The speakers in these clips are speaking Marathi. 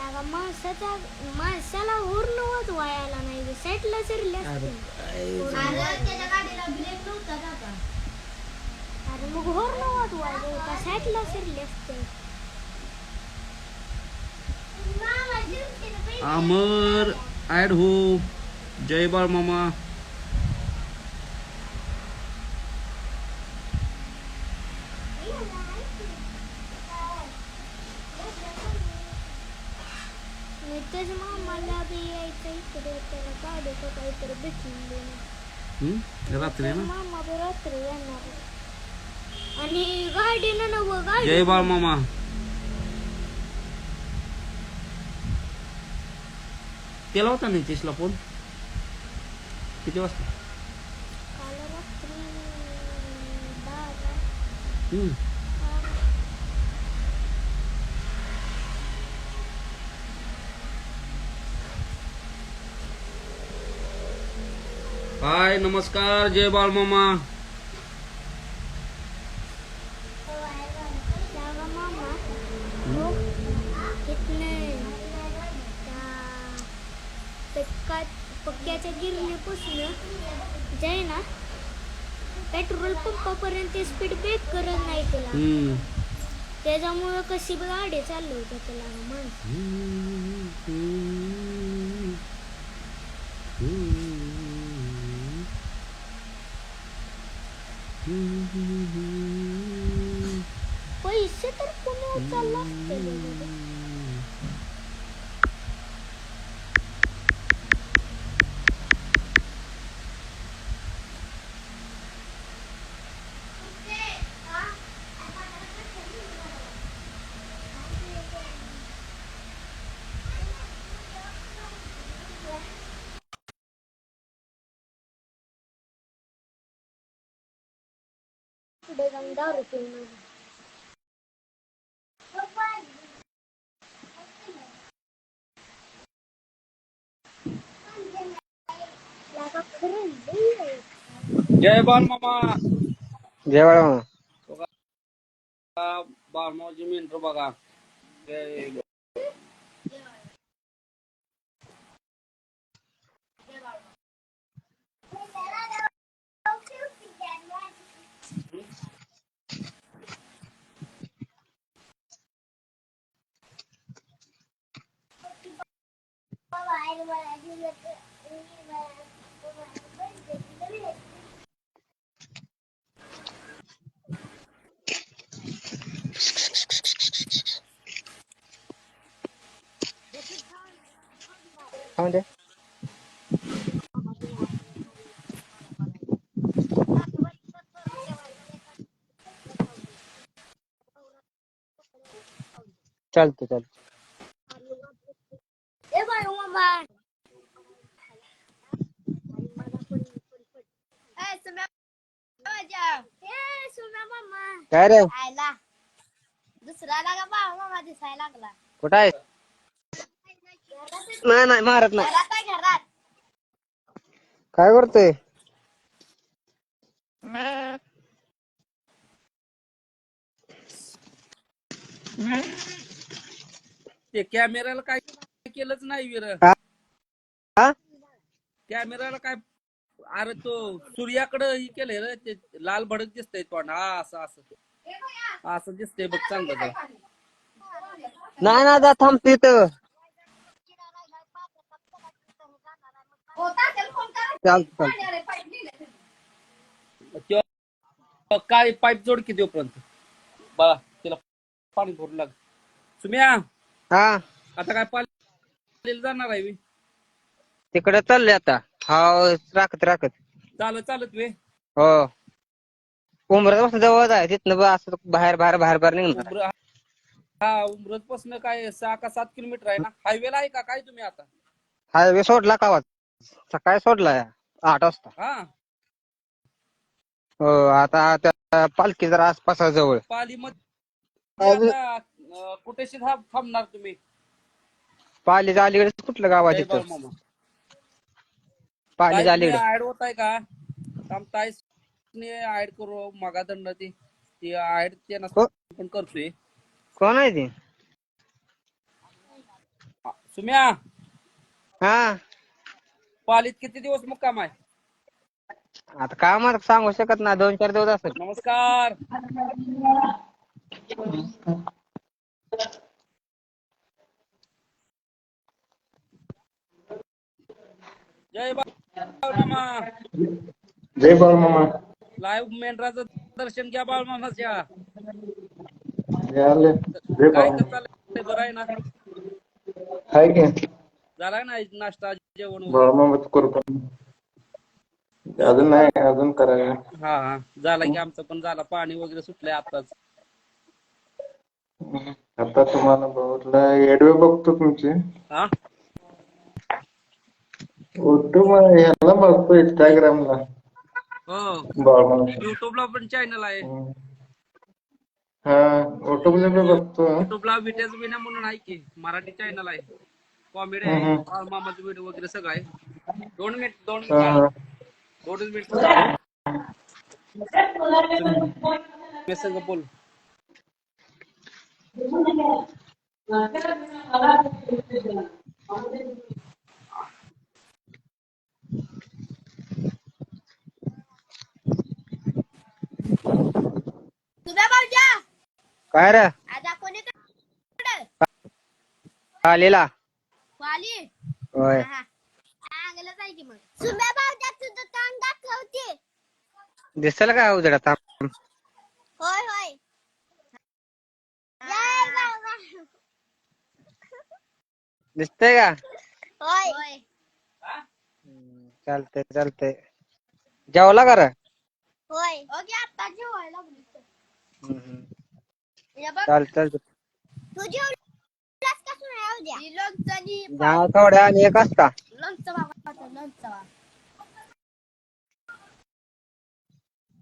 लागा माणसाचा माणसाला हुरण वाजवायला नाही साईडला शिरले अरे असते काय त्याच्या गाडीला ब्रेक नव्हता का आता? अरे मग का असते अमर ऍड हो. जय बाळ मामा त्याच्या मामाला बी यायचं त्याला गाडीचं काहीतरी भेटून? रात्री ना? मामा रात्री येणार आणि गाडीनं नव गाडी. जय बाळ मामा. केला होता नितीशला फोन किती वाजता? काल रात्री हम्म. हाय नमस्कार जय बाळ मामा. जागा मामा इथनं त्या पक्का पक्क्याच्या गिरणीपासून जाय ना पेट्रोल पंपापर्यंत स्पीड ब्रेक करत नाही त्याला हम्म. त्याच्यामुळं कशी गाडी चालू होत्या त्याला माणसं पैसे तर कोणी उचलला जाऊन दारू पिऊन आलो. लागा खरंच लई आहे. जय बाळ मामा जेवायला म्हणा. बाळमावजी मिनटर बघा जय काय म्हणते चालतं चालतं ए बाय मामा ए, सुम्या, माझ्या. ए सुना मामा काय रे? आयला दुसरा लागा बा मामा दिसायला लागला. कुठं आहे? नाही नाही मारत नाही. घरात आहे घरात. काय करतोय? ते कॅमेराला काय केलंच नाही विर. हा कॅमेराला काय अरे तो सूर्याकडं ही केलंय रे ते लाल भडक दिसतंय तोंड हा असं असं. असं दिसतंय बघ चांगलं जरा. नाही ना जा थांब तिथं. चालतं चालतं त्यो काय पाईप जोड की देऊपर्यंत बा तिला पाणी भरू लाग. सुम्या हा. आता काय पाणी जाणार आहे बे? तिकडे चालले आता. हा राखत राखत. चालत चालत वे हो. उमरत बस जवळ आहे तिथनं बा असं बाहेर बाहेर बाहेर बाहेर निघणार उमर हा उमरत पासन काय सहा का सात किलोमीटर आहे ना? हायवेला आहे का? काय तुम्ही आता? हायवे सोडला का आवाज? सकाळी सोडलाय आठ वाजता. हा. हो आता त्या पालखी जरा आसपास आहे जवळ पाली मध्ये कुठेशी थांबणार तुम्ही? पालीच्या अलीकडे कुठलं गाव आहे जय तिथं? पालीच्या अलीकडे ऍड होत आहे का? काम ताईस ऍड करू मगादंड ती. ती ऍड ते. पण करतोय. कोण आहे ती? सुम्या. हा. पालीत किती दिवस मुक्काम आहे? आता काय मला सांगू शकत ना दोन चार दिवस असेल नमस्कार. जय बाळमामा. जय बाळमामा. लाईव्ह मेंढराचं दर्शन घ्या बाळमामाच्या जय काय बाळमामा. करता बरं आहे ना? हाय की. झालाय ना नाश्ता जेवण वगैरे? बाळमामा करू का? अजून नाही अजून करायला. हा हा. झाला की आमचं पण झाला. पाणी वगैरे सुटलंय आताच आता तुम्हाला बघितलं एडवे बघतो तुमचे. हा? युट्यूब ह्याला बघतो इंस्टाग्रामला हो. युट्यूबला पण चॅनल आहे. हा युट्यूबला बघतो. युट्यूबला विटेज विना म्हणून आहे की मराठी चॅनल आहे. कॉमेडी आहे. मामाचं व्हिडिओ वगैरे सगळं आहे. दोन मिनिट दोन हा मिनिट दोनच मिनिट मेसेज बोल. तुझ्या भाऊजा काय रे आता आलेला. वाली? होय. चांगलंच आहे की मग. सुम्या भाऊजा तुझं तोंड दाखवते. दिसेल का उजडा थांब. होय होय. जय बाबा. दिसतंय का? होय. होय. चालतंय चालतंय. जेवला का रे होय. ओके आता जेवायला लागली हम्म. हे बघ चालतंय चालतंय तू जेवलास का सुना उद्या लोणचं आणि जाऊ थोड्या आणि एक असता लोणचं बाबा लोणचं बाबा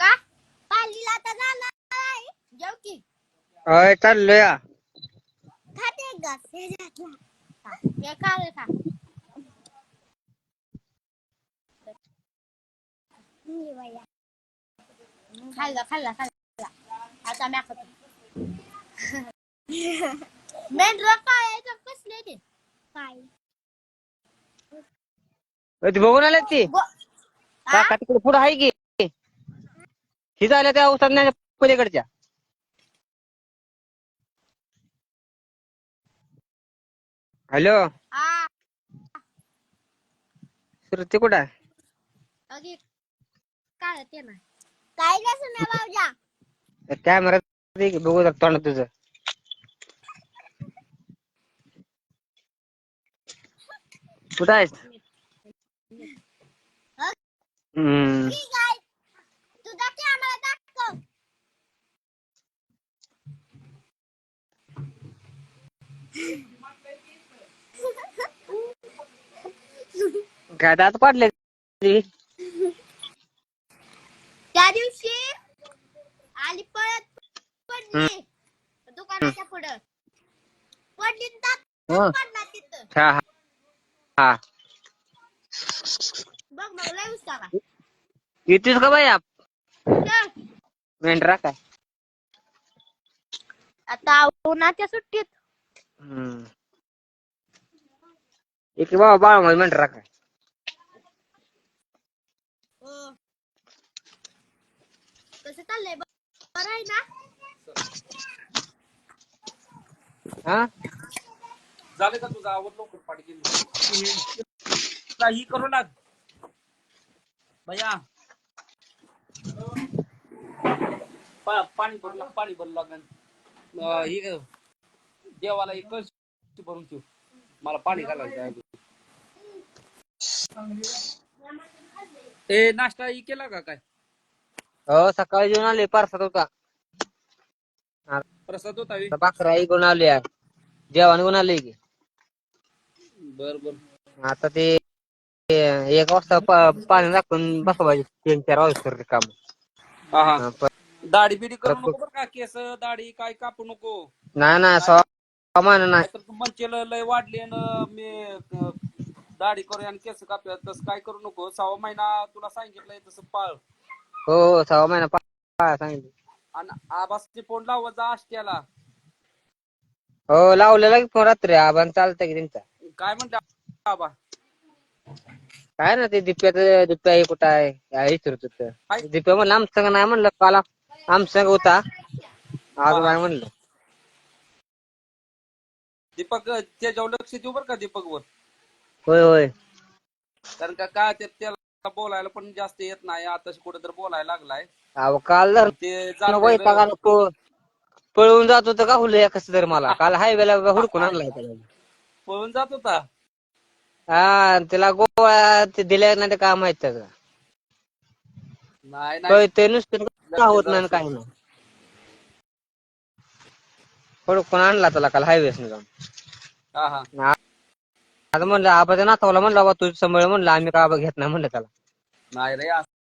का पालीला आता जाणार आहे जेव की होय चाललोय या. खाते गस हे खा हे खा खाल्ला खाल्ला खाल्ला आता मी खातो मेंढरा काय कसले ते काय होय, ती बघून आले ती काका तिकडे पुढे आहे की ही झाल्या त्या उसात पलीकडच्या हॅलो हा श्रुती कुठं आहे अगे काय ते ना काय भाऊजा कॅमेरा बघू शकतो ना तुझं. कुठं आहेस? हम्म. काय दात पाडले त्या दिवशी आली पळत पडली दुकानाच्या पुढं. पडली न दात हं. पडला तिथं. हा हा. हा. बघ मग लय उसावा येतोस का बाई आप? चल. मेंढरा काय आता उन्हाच्या सुट्टीत. हम्म. एक बाबा बाळा मध्ये मेंढरा काय हो. कसं चाललंय? बरं आहे ना? हा? झालं का तुझं आवड लवकर पाणी गेली काही करू लाग. भैया. पा- पाणी भरू लाग पाणी भरू लागन. ही देवाला एक कळशी भरून ठेव. मला पाणी घालायचं आहे ए नाश्ता ही केला का काय? हो सकाळी जेवण आले पारसात होता. प्रसाद होता बे? आता भाकरा घेऊन आली आहे जेवण घेऊन आले की. बर बर. आता ते ते एक वाजता पा- पाणी टाकून बसवायचे. तीन चार वाजता काम. हा हा. हा, प- दाढी बिडी करू नको बरं का केस दाढी काय कापू नको. नाही नाही सहा महिना नाही. तर तू म्हणशील लय वाढली न मी अं, दाढी करू आणि केस कापूया. तसं काय करू नको. सहा महिना तुला सांगितलंय तसं पाळ. हो हो सहा महिना पा- पा- सांगितलं. आणि आबासचे फोन लावत जा आष्ट्याला. हो लावलेला की फोन रात्री. आबान चालतंय की त्यांचा. काय म्हणते बाबा काय ना ते दिप्याचं दिप्या हे कुठं आहे? या विचारत. होतं. दिप्या म्हणलं आमचं नाही म्हणलं काल आमचं होता. आज नाही म्हणलं. दीपक त्याच्यावर लक्ष देऊ बरं का दीपक वर होय होय. कारण का काय ते त्याला बोलायला पण जास्त येत नाही. आता कुठं तर बोलायला लागलाय. अहो काल ते पळ- पळून जात होतं का हुलं कस तर मला? काल हायवेला हुडकून आणलाय त्याला. पळून जात होता? हा आणि त्याला गोळ्या ते दिल्या नाही तर काय माहीत त्याचं. नाही नाही. कळतंय नुसतं का होत नाही आणि काय नाही. हुडकून आणला त्याला काल हायवेस जाऊन. हा हा. आता म्हणलं आबाच्या नातावाला म्हणलं बाबा तुझं सांभाळ म्हणलं आम्ही का आबा घेत नाही? म्हणलं त्याला. नाही रे असं-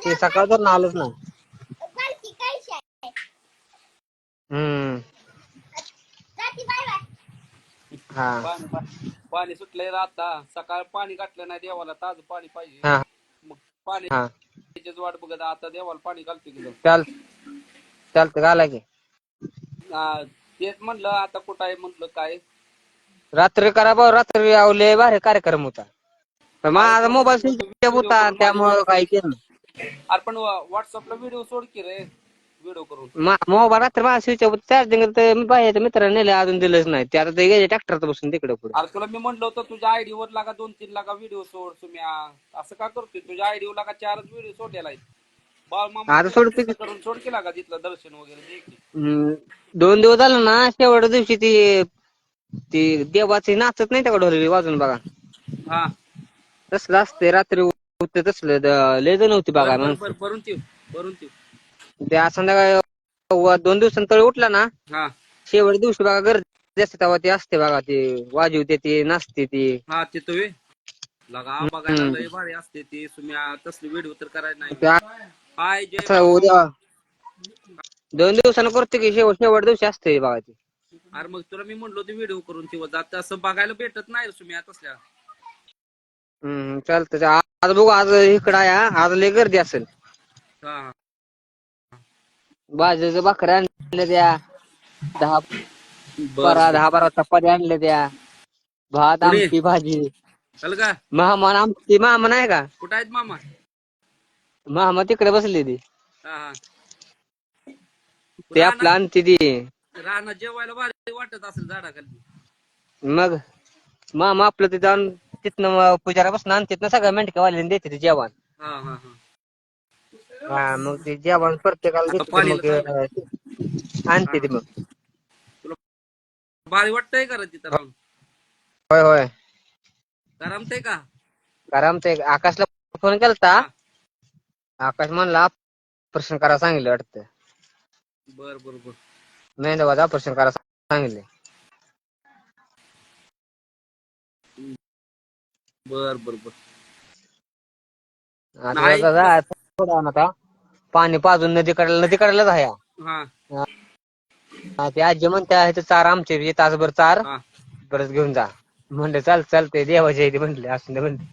ते सकाळ तर आलंच नाही. शाय हम्म. हा. पाणी पा- पाणी सुटलंय रे आता. सकाळ पाणी घातलं नाही देवाला ताज पाणी पाहिजे. हा. मग पाणी हा. त्याचीच वाट बघत आता देवाला पाणी घालतो की. चाल चालतं. घाला की. तेच म्हणलं आता कुठं आहे म्हटलं काय? रात्री करा भाऊ रात्री आवले भारी कार्यक्रम होता. पण माझा मोबाईल स्विच होता त्यामुळं काही केलं. अरे पण व्हॉट्सअपला व्हिडिओ सोड की रे व्हिडिओ करून. मा- मोबाईल रात्री माझा स्विच होता. चार्जिंग तर मी बाहेरच्या मित्राने नेले अजून दिलंच नाही. ते आता ते गेले ट्रॅक्टरचं बसून तिकडे पुढे. अरे तुला मी म्हणलं होतं तुझ्या आयडी वर लागा दोन तीन लागा व्हिडिओ सोड तुम्ही असं का करतोय? तुझ्या आयडी वर लागा चारच व्हिडिओ सोडलेला आहे. आता सोडते की. करून सोड केला का तिथलं दर्शन वगैरे दे की. हम्म, दोन दिवस झालं ना शेवटच्या दिवशी ती ती देवाची नाचत नाही त्या ढोलकी वाजून बघा? हा. तसलं असते रात्री होते तसलं. द- लय जण होती बघा बर- माणसं. बर- भरून ठेव भरून ठेव. त्या संध्याकाळी व- दोन दिवसांतळी उठला ना हा. शेवट दिवशी बघा गर्दी असते तेव्हा ती असते बघा ती वाजवते ती नाचते ती. हा लगा बघायला लय भारी असते ती. तुम्ही आ, तसली व्हिडिओ तर करायला नाही. हाय जय असं उद्या दोन दिवसानं करते की शेवट शेवट दिवशी असते बघा ती. अरे मग तुला मी म्हणलो होतो व्हिडिओ करून जात असं बघायला भेटत नाही रे तुम्ही आता तसल्या. हम्म चालतं चा- आज बघू आज इकडं आहे हा. आज लय गर्दी असेल. हा. हा. बाजूच्या भाकऱ्या आणल्या त्या. दहा बर. बारा दहा बारा चपात्या आणल्या त्या. भात पुढे. आमटी भाजी. चल का महामान आमची मामा नाही का? कुठं आहेत मामा? मामा तिकडे बसली ती. हा हा. ते आपलं आणते ती. राहणं जेवायला भारी वाटत असेल झाडाखाली. मग मामा आपलं ते जाऊन तिथनं पुजारा बसून आणते ना सगळ्या मेंढक्यावाल्याने देते ते जेवण. हा हा हा. हा मग ते जेवण प्रत्येकाला आता देते ते पाणी मग अं, आणते ते मग. भारी वाटतंय का रे तिथं राहून? होय होय. करमतंय का? कारण ते आकाशला फोन केलता. आकाश म्हणला ऑपरेशन करा सांगितलं वाटतं. बर बर बर. मेंदवाचं ऑपरेशन करा सांगितले. बर बर बर. आता नाही. जरा जायचं थोडं आता पाणी पाजून नदीकडे नदीकडेलाच आहे. हा. हा हा, ते आजी म्हणते आहे ते चार आमचे बी तासभर चार. हा. परत घेऊन जा. म्हणलं चाल चालते देवाच्या इथे म्हणले असं म्हणले.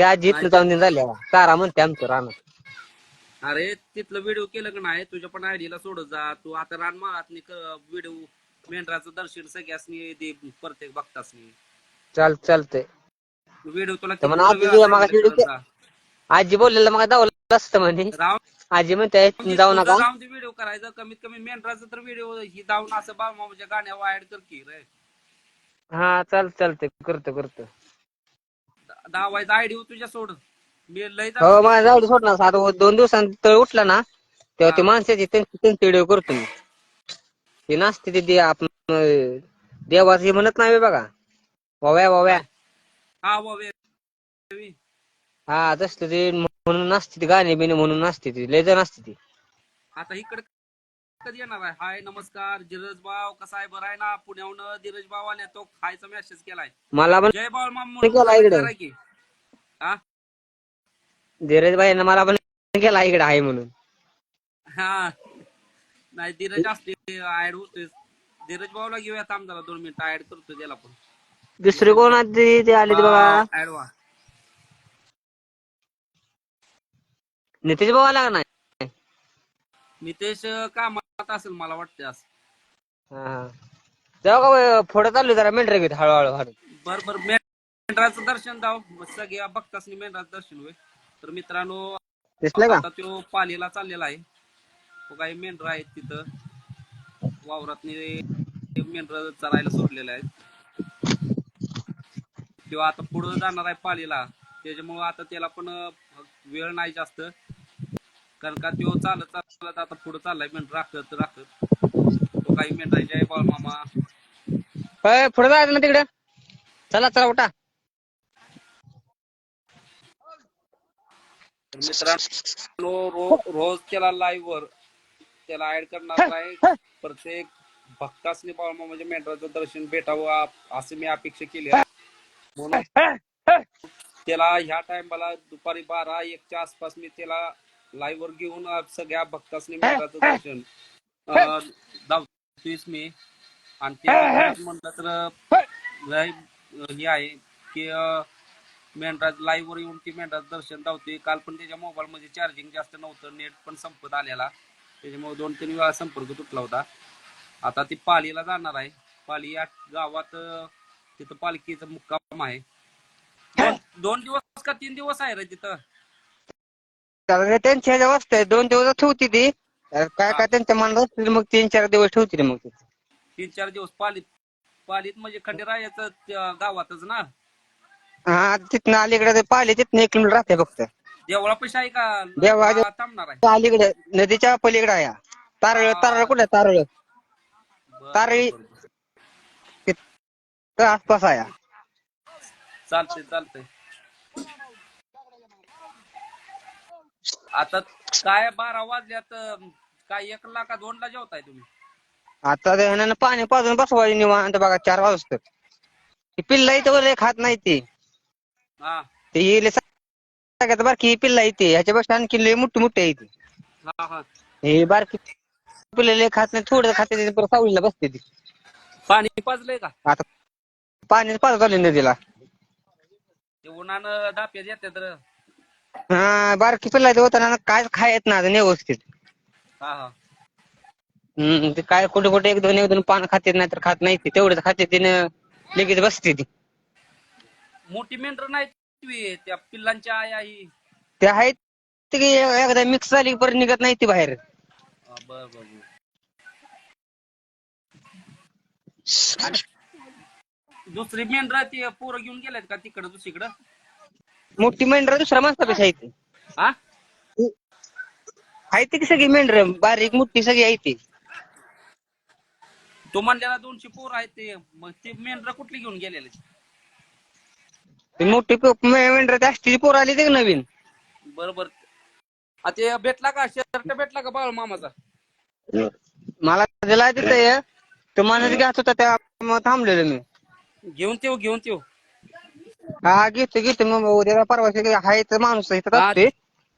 ते आजी इथनं जाऊन देऊन झाले चारा म्हणते आमचं रानात. अरे तिथलं व्हिडिओ केलं का नाही? तुझ्या पण आयडीला सोडत जा. तू आता रान माळात व्हिडिओ मेंढराचं दर्शन सगळ्यासनी दे प्रत्येक भक्तासनी. चाल चालतंय. व्हिडिओ तुला तर म्हणा, किती आधी वेळा मागाशी सांगितलं व्हिडिओ करत जा. आजी बोललेलं मग जावं असतं म्हणे. राव आजी म्हणते "इथनं जाऊ नका. जाऊन ते व्हिडिओ करायचं. कमीत कमी मेंढराचं तर व्हिडिओ ही जाऊन असं बाळमामाच्या गाण्यावर ऍड कर की रे. हा चाल चालतंय. करतो करतो. दावायचं तुझ्या सोड मी लय हो मला जाऊ दे सोडणार. आता दोन दिवसांनी तळ उठला ना तेव्हा ते माणसाची त्यांची त्यांची व्हिडिओ करतो मी. ते नाचते ते दे आपण अं, देवाचं हे म्हणत नाही बघा. वाव्या वाव्या. हा बाबा हा तसलं ते म्हणून नाचते ती गाणी बिणी म्हणून नाचते ती. लय जण असते ती. आता इकडे कधी येणार आहे? हाय नमस्कार. धीरज भाव कसा आहे? बरं आहे ना? पुण्याहून धीरज भाव आले तो खायचा मेसेज केलाय. मला पण जय बाळ माम केला इकडे. की. हा? धीरज भाईनं मला पण केला इकडे आहे म्हणून. हा. नाही धीरज असते ऍड होतोय. धीरज भाऊला घेऊया थांब जरा दोन मिनिटं ऍड करतो त्याला पण. दुसरी कोण आधी ते आले ते बघा ऍड व्हा. नितीश भाऊ आला का नाही? नितेश कामात असेल मला वाटतं असं. हा जेव्हा का पुढे चालू जरा मेंढरे घेत हळूहळू हळू बर बर. मेंढराचं दर्शन दाव. सगळ्या भक्तासनी मेंढराचं दर्शन होय. तर मित्रांनो दिसलं का? आता तो पालीला चाललेला आहे. तो काही मेंढर आहेत तिथं. वावरात मेंढर चरायला सोडलेले आहेत किंवा आता पुढं जाणार आहे पालीला. त्याच्यामुळं आता त्याला पण अं, वेळ नाही जास्त. कारण का तो चालत आता पुढे चाललाय मेंढर राखत राखत. तो काही मेंढरांचे आहे बाळ मामा. होय पुढे जायचं ना तिकडे. चला चला उठा. तर मित्रांनो रो- रोज त्याला लाईव्ह वर त्याला ऍड करणार आहे. प्रत्येक भक्तासनी बाळमा म्हणजे मेंढराचं दर्शन भेटावं असं मी अपेक्षा केली आहे. म्हणून त्याला ह्या टायमाला दुपारी बारा एकच्या आसपास मी त्याला लाईव्ह वर घेऊन सगळ्या भक्तासनी मेंढराचं दर्शन दावतोयच मी. आणि ते म्हणलं तर हे. आहे की मेंढराज लाईव्ह वर येऊन ती मेंढराज दर्शन धावते काल पण त्याच्या मोबाईल मध्ये चार्जिंग जास्त नव्हतं. नेट पण संपत आलेला. त्याच्यामुळे दोन तीन वेळा संपर्क तुटला होता. आता ती पालीला जाणार आहे. पाली या गावात तिथं पालखीचा मुक्काम आहे. दोन दिवस का तीन दिवस आहे रे तिथं? तर त्यांच्या ह्याच्या वस्ती आहे दोन दिवस ठेवती ती. काय काय त्यांच्या मनात असतील मग तीन चार दिवस ठेवती ती मग ती. तीन चार दिवस पालीत पालीत म्हणजे खंडेरायाचं त्या गावातच ना? हा तिथनं अलीकडे ते पाहिले तिथनं एक किलोमीटर राहते फक्त. देवळापाशी आहे का? देवळा- का थांबणार आहे? अलीकडे नदीच्या पलीकडे आहे. तारळ तारळ कुठे? तारळ. बरं, तारळी- बरं, बरं. तर आसपास आहे. चालतंय चालतंय. आता काय बारा वाजल्यात काय एक ला का दोन ला जेवताय तुम्ही? आता ते ह्यानं पाणी पाजून बसवायचे निवांत बघा चार वाजता. ती पिल्ला इथं वर खात नाही ती. हा. ते येईल सगळ्यात बारकी ही पिल्ला येते ह्याच्यापेक्षा आणखी लय मोठी मोठी आहे ती. हा हा. हे बारकी पिल्ला लय खात नाही थोडं खाते ती परत सावलीला बसते ती. पाणी पाजलंय का? आता पाणी पाजत आले नदीला. ते उन्हानं दाप्यात येते तर हा बारकी पिल्ला ते होताना काय खायत ना व्यवस्थित. हा हा. हम्म ते काय कुठे कुठे एक दोन एक दोन पान खाते नाही तर खात नाही ती तेवढंच खाते तिनं लगेच बसते ती. मोठी मेंढर नाही ती, त्या पिल्लांच्या आई आई ते आहेत ते की एकदा मिक्स झाली की परत निघत नाही ती बाहेर. हा, बर बर बर. दुसरी मेंढर ती पोरं घेऊन गेलेत का तिकडं दुसरीकडं? मोठी मेंढर दुसऱ्या माणसापेक्षा आहे ती. हा? आहे ती की सगळी मेंढर बारीक मोठी सगळी आहे ती. तो म्हणलेला दोनशे पोरं आहेत ते. मग ते मेंढर कुठली घेऊन गेलेले? ती मोठी मेंढर ती असती पोर आली ते नवीन. बरोबर. आ ते भेटला का? शर्ट भेटला का बाळ मामाचा? मला दिला तिथं तो माणूस घ्यायच होता त्या थांबलेलो मी. घेऊन तेव घेऊन तेव हा घेतो घेतो. मग उद्या परवा आहे तर माणूस इथं. असते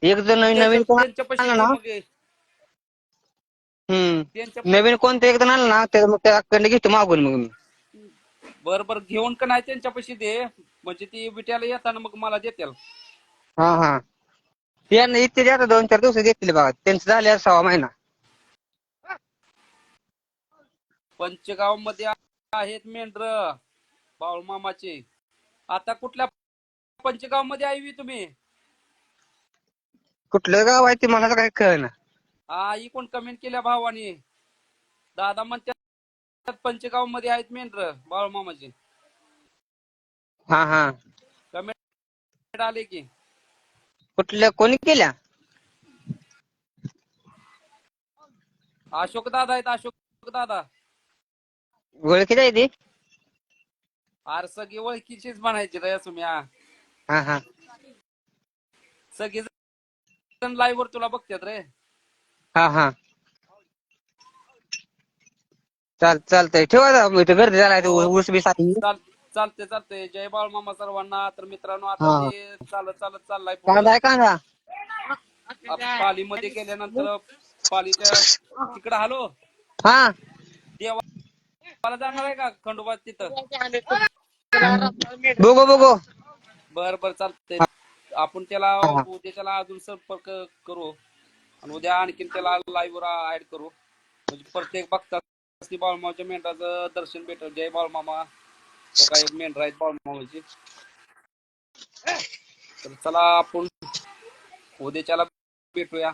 एक जण नवीन नवीन कोण आला ना? मग. हे- हम्म. त्यांच्या नवीन कोणतं एक जण आलं ना त्या मग त्याकडे घेतो मागून मग मी. बर बर घेऊन का नाही त्यांच्यापाशी दे म्हणजे ती विट्याला येताना मग मला देतील. हा हा. यांना इथे आता दोन चार दिवस देतील बघा. त्यांचं झाले सहा महिना. पंचगावमध्ये आहेत मेंढर बाळ मामाचे आता कुठल्या पंचगावमध्ये आहे तुम्ही? कुठलं गाव आहे ते मला तर काही कळना. हा कोण कमेंट केल्या भावाने. दादा म्हणतात पंचगावमध्ये आहेत मेंढर बाळ मामाचे हा हा. कमेंट आले की. कुठल्या कोणी केल्या? अशोक दादा आहेत अशोक दादा. ओळखी आहे ती? अरे सगळी ओळखीचीच म्हणायची रे तुम्ही हा. हा. हा सगळी जण लाईव्ह वर तुला बघतात रे. हा हा. चाल चालतंय. ठेवा मी इथं गर्दी झालाय ऊस बी चाल चालते चालते जय बाळ मामा सर्वांना. तर मित्रांनो आता हा. ते चालत चालत चाललाय कांदा आहे कांदा? पालीमध्ये गेल्यानंतर पालीच्या तिकडं हॅलो? हा. देवाला जाणार आहे का खंडोबा तिथं? बघू बघू. बर बर चालतंय. आपण त्याला उद्याच्याला अजून संपर्क करू. आणि उद्या आणखीन त्याला लाईव्ह वर ऍड करू. म्हणजे प्रत्येक भक्ता बाळमामाच्या मेंढराचं दर्शन भेटल. जय बाळमामा. काही मेंढर आहेत बाळमामाची. तर चला आपण उद्याच्याला भेटूया.